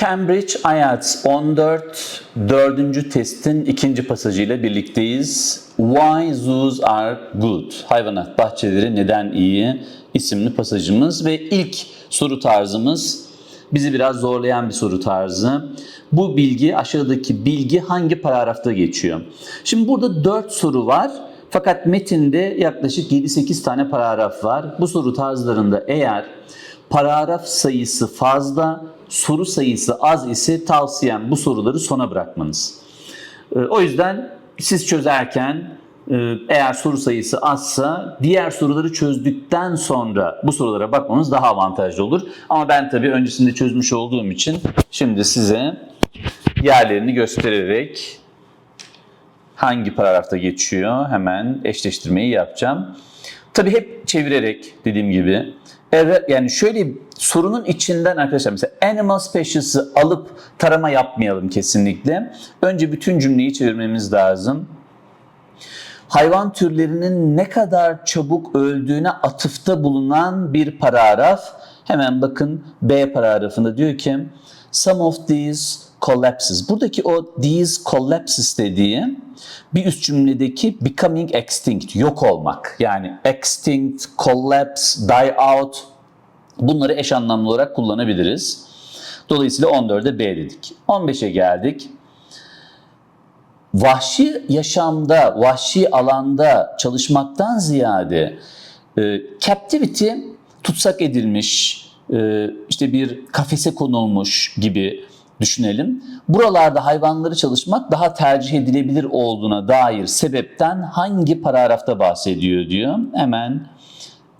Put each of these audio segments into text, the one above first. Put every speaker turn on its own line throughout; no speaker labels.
Cambridge IELTS 14 dördüncü testin ikinci pasajıyla birlikteyiz. Why zoos are good? Hayvanat bahçeleri neden iyi? isimli pasajımız ve ilk soru tarzımız bizi biraz zorlayan bir soru tarzı. Bu bilgi aşağıdaki bilgi hangi paragrafta geçiyor? Şimdi burada 4 soru var. Fakat metinde yaklaşık 7-8 tane paragraf var. Bu soru tarzlarında eğer paragraf sayısı fazla, soru sayısı az ise tavsiyem bu soruları sona bırakmanız. Ee, O yüzden siz çözerken e, eğer soru sayısı azsa diğer soruları çözdükten sonra bu sorulara bakmanız daha avantajlı olur. Ama ben tabii öncesinde çözmüş olduğum için şimdi size yerlerini göstererek hangi paragrafta geçiyor hemen eşleştirmeyi yapacağım. Tabii hep çevirerek dediğim gibi. Evet yani şöyle sorunun içinden arkadaşlar mesela animal species'ı alıp tarama yapmayalım kesinlikle. Önce bütün cümleyi çevirmemiz lazım. Hayvan türlerinin ne kadar çabuk öldüğüne atıfta bulunan bir paragraf. Hemen bakın B paragrafında diyor ki some of these collapses. Buradaki o these collapses dediği bir üst cümledeki becoming extinct, yok olmak. Yani extinct, collapse, die out bunları eş anlamlı olarak kullanabiliriz. Dolayısıyla 14'e B dedik. 15'e geldik. Vahşi yaşamda, vahşi alanda çalışmaktan ziyade e, captivity tutsak edilmiş, e, işte bir kafese konulmuş gibi düşünelim. Buralarda hayvanları çalışmak daha tercih edilebilir olduğuna dair sebepten hangi paragrafta bahsediyor diyor. Hemen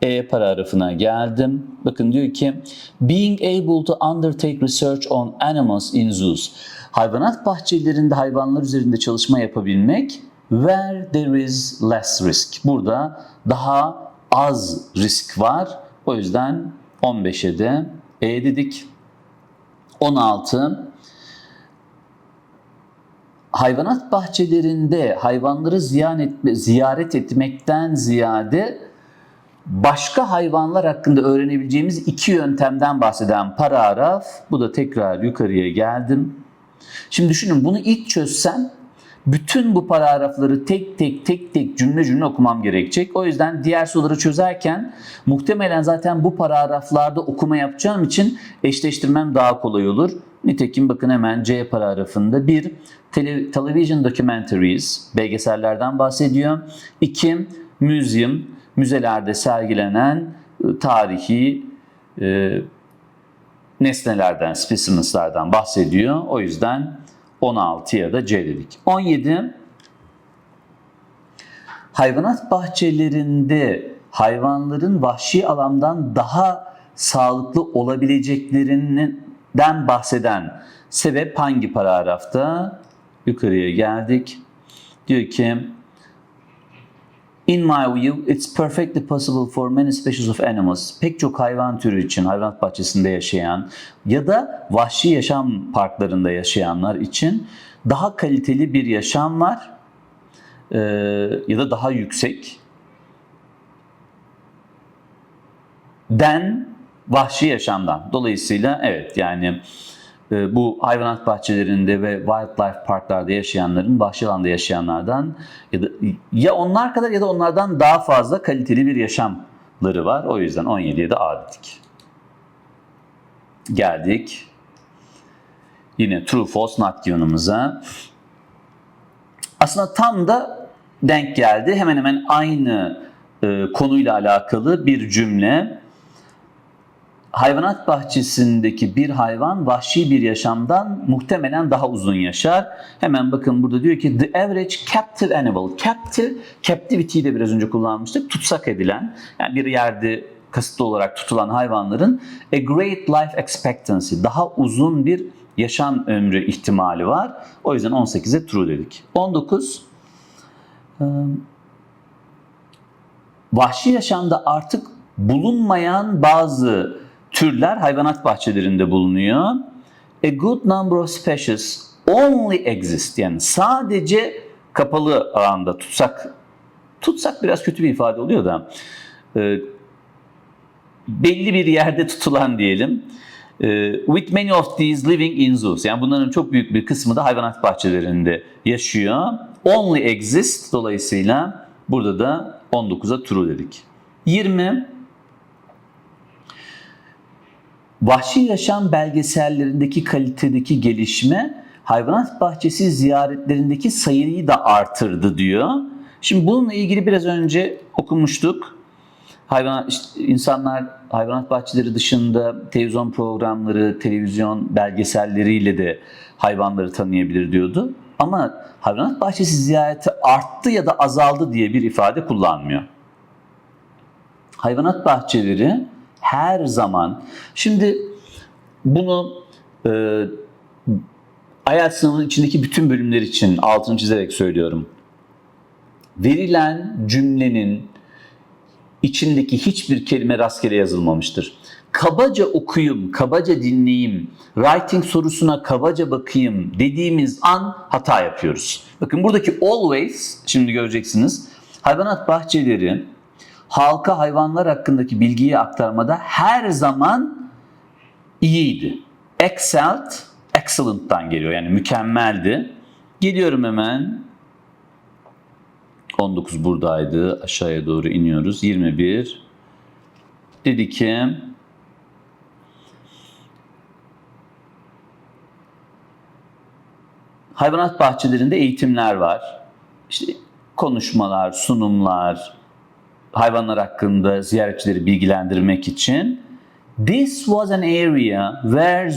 E paragrafına geldim. Bakın diyor ki being able to undertake research on animals in zoos. Hayvanat bahçelerinde hayvanlar üzerinde çalışma yapabilmek where there is less risk. Burada daha az risk var. O yüzden 15'e de E dedik. 16 hayvanat bahçelerinde hayvanları ziyan etme, ziyaret etmekten ziyade başka hayvanlar hakkında öğrenebileceğimiz iki yöntemden bahseden paragraf. Bu da tekrar yukarıya geldim. Şimdi düşünün bunu ilk çözsem bütün bu paragrafları tek tek tek tek cümle cümle okumam gerekecek. O yüzden diğer soruları çözerken muhtemelen zaten bu paragraflarda okuma yapacağım için eşleştirmem daha kolay olur. Nitekim bakın hemen C paragrafında bir tele, television documentaries belgesellerden bahsediyor. İki museum müzelerde sergilenen e, tarihi e, nesnelerden, specimenslerden bahsediyor. O yüzden 16'ya da C dedik. 17 hayvanat bahçelerinde hayvanların vahşi alandan daha sağlıklı olabileceklerinden bahseden sebep hangi paragrafta? Yukarıya geldik. Diyor ki In my view, it's perfectly possible for many species of animals, pek çok hayvan türü için hayvanat bahçesinde yaşayan ya da vahşi yaşam parklarında yaşayanlar için daha kaliteli bir yaşam var Ee, ya da daha yüksek den vahşi yaşamdan. Dolayısıyla evet yani e, bu hayvanat bahçelerinde ve wildlife parklarda yaşayanların vahşi alanda yaşayanlardan ya da ya onlar kadar ya da onlardan daha fazla kaliteli bir yaşamları var. O yüzden 17'ye de A dedik. Geldik. Yine true false not given'ımıza. Aslında tam da denk geldi. Hemen hemen aynı e, konuyla alakalı bir cümle hayvanat bahçesindeki bir hayvan vahşi bir yaşamdan muhtemelen daha uzun yaşar. Hemen bakın burada diyor ki the average captive animal. Captive, captivity'yi de biraz önce kullanmıştık. Tutsak edilen, yani bir yerde kasıtlı olarak tutulan hayvanların a great life expectancy, daha uzun bir yaşam ömrü ihtimali var. O yüzden 18'e true dedik. 19 vahşi yaşamda artık bulunmayan bazı türler hayvanat bahçelerinde bulunuyor. A good number of species only exist yani sadece kapalı alanda tutsak tutsak biraz kötü bir ifade oluyor da e, belli bir yerde tutulan diyelim. Ee, with many of these living in zoos. Yani bunların çok büyük bir kısmı da hayvanat bahçelerinde yaşıyor. Only exist dolayısıyla burada da 19'a true dedik. 20 Vahşi yaşam belgesellerindeki kalitedeki gelişme hayvanat bahçesi ziyaretlerindeki sayıyı da artırdı diyor. Şimdi bununla ilgili biraz önce okumuştuk. Hayvan işte insanlar hayvanat bahçeleri dışında televizyon programları, televizyon belgeselleriyle de hayvanları tanıyabilir diyordu. Ama hayvanat bahçesi ziyareti arttı ya da azaldı diye bir ifade kullanmıyor. Hayvanat bahçeleri her zaman şimdi bunu e, IELTS sınavının içindeki bütün bölümler için altını çizerek söylüyorum. Verilen cümlenin içindeki hiçbir kelime rastgele yazılmamıştır. Kabaca okuyayım, kabaca dinleyeyim, writing sorusuna kabaca bakayım dediğimiz an hata yapıyoruz. Bakın buradaki always, şimdi göreceksiniz, hayvanat bahçeleri halka hayvanlar hakkındaki bilgiyi aktarmada her zaman iyiydi. Excelled, excellent'tan geliyor yani mükemmeldi. Geliyorum hemen 19 buradaydı. Aşağıya doğru iniyoruz. 21. Dedi ki hayvanat bahçelerinde eğitimler var. İşte konuşmalar, sunumlar, hayvanlar hakkında ziyaretçileri bilgilendirmek için. This was an area where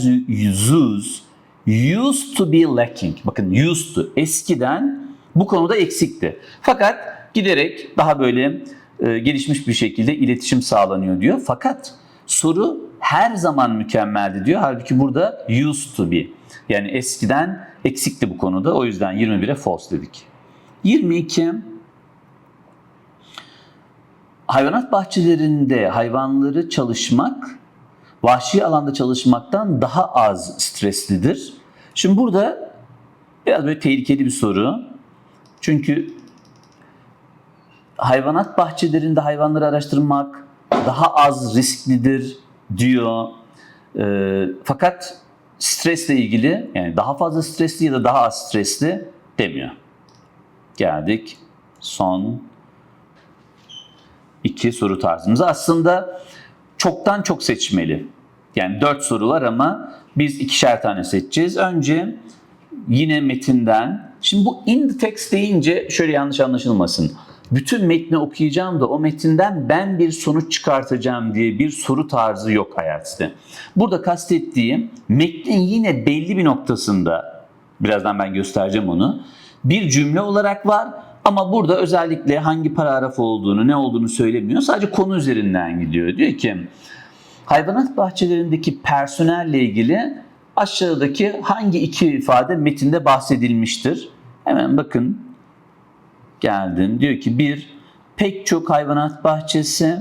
zoos used to be lacking. Bakın used to eskiden bu konuda eksikti. Fakat giderek daha böyle e, gelişmiş bir şekilde iletişim sağlanıyor diyor. Fakat soru her zaman mükemmeldi diyor. Halbuki burada used to be. Yani eskiden eksikti bu konuda. O yüzden 21'e false dedik. 22 hayvanat bahçelerinde hayvanları çalışmak vahşi alanda çalışmaktan daha az streslidir. Şimdi burada biraz böyle tehlikeli bir soru. Çünkü hayvanat bahçelerinde hayvanları araştırmak daha az risklidir diyor. E, fakat stresle ilgili yani daha fazla stresli ya da daha az stresli demiyor. Geldik son iki soru tarzımıza. Aslında çoktan çok seçmeli. Yani dört soru var ama biz ikişer tane seçeceğiz. Önce yine metinden. Şimdi bu in the text deyince şöyle yanlış anlaşılmasın. Bütün metni okuyacağım da o metinden ben bir sonuç çıkartacağım diye bir soru tarzı yok IELTS'te. Burada kastettiğim metnin yine belli bir noktasında, birazdan ben göstereceğim onu, bir cümle olarak var ama burada özellikle hangi paragraf olduğunu, ne olduğunu söylemiyor. Sadece konu üzerinden gidiyor. Diyor ki hayvanat bahçelerindeki personelle ilgili aşağıdaki hangi iki ifade metinde bahsedilmiştir? Hemen bakın geldim. Diyor ki bir pek çok hayvanat bahçesi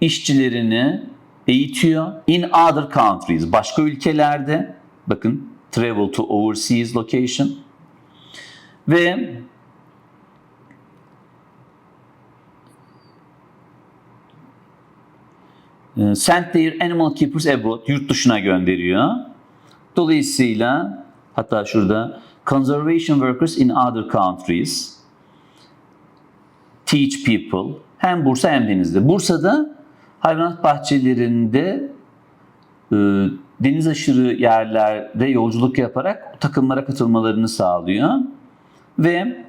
işçilerini eğitiyor. In other countries, başka ülkelerde bakın travel to overseas location ve e, sent their animal keepers abroad, yurt dışına gönderiyor. Dolayısıyla hatta şurada conservation workers in other countries teach people hem Bursa hem Denizli. Bursa'da hayvanat bahçelerinde e, deniz aşırı yerlerde yolculuk yaparak takımlara katılmalarını sağlıyor ve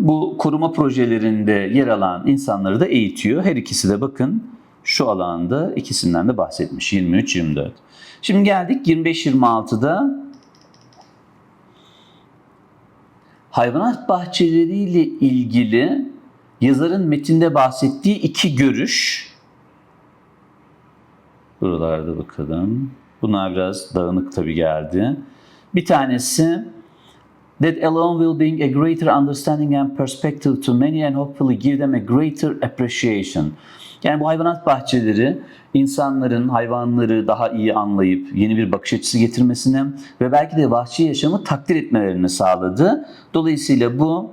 bu koruma projelerinde yer alan insanları da eğitiyor. Her ikisi de bakın şu alanda ikisinden de bahsetmiş 23-24. Şimdi geldik 25-26'da hayvanat bahçeleriyle ilgili yazarın metinde bahsettiği iki görüş. Buralarda bakalım. Bunlar biraz dağınık tabii geldi. Bir tanesi that alone will bring a greater understanding and perspective to many and hopefully give them a greater appreciation. Yani bu hayvanat bahçeleri insanların hayvanları daha iyi anlayıp yeni bir bakış açısı getirmesine ve belki de vahşi yaşamı takdir etmelerini sağladı. Dolayısıyla bu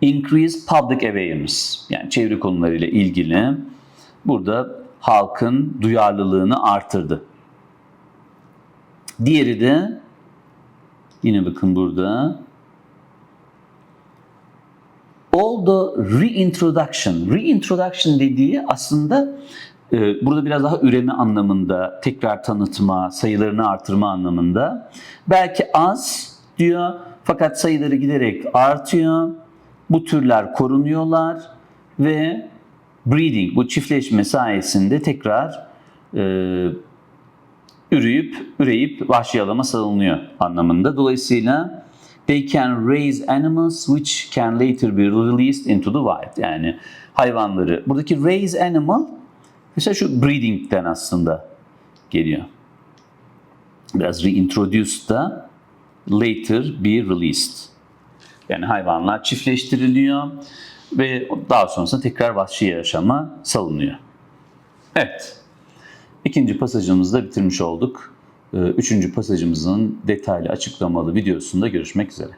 increase public awareness yani çevre konularıyla ilgili burada halkın duyarlılığını artırdı. Diğeri de yine bakın burada Although reintroduction, reintroduction dediği aslında e, burada biraz daha üreme anlamında, tekrar tanıtma, sayılarını artırma anlamında. Belki az diyor fakat sayıları giderek artıyor. Bu türler korunuyorlar ve breeding, bu çiftleşme sayesinde tekrar e, üreyip, üreyip vahşi alama salınıyor anlamında. Dolayısıyla they can raise animals which can later be released into the wild. Yani hayvanları. Buradaki raise animal mesela şu breeding'den aslında geliyor. Biraz reintroduced da later be released. Yani hayvanlar çiftleştiriliyor ve daha sonrasında tekrar vahşi yaşama salınıyor. Evet. İkinci pasajımızı da bitirmiş olduk. Ee, Üçüncü pasajımızın detaylı açıklamalı videosunda görüşmek üzere.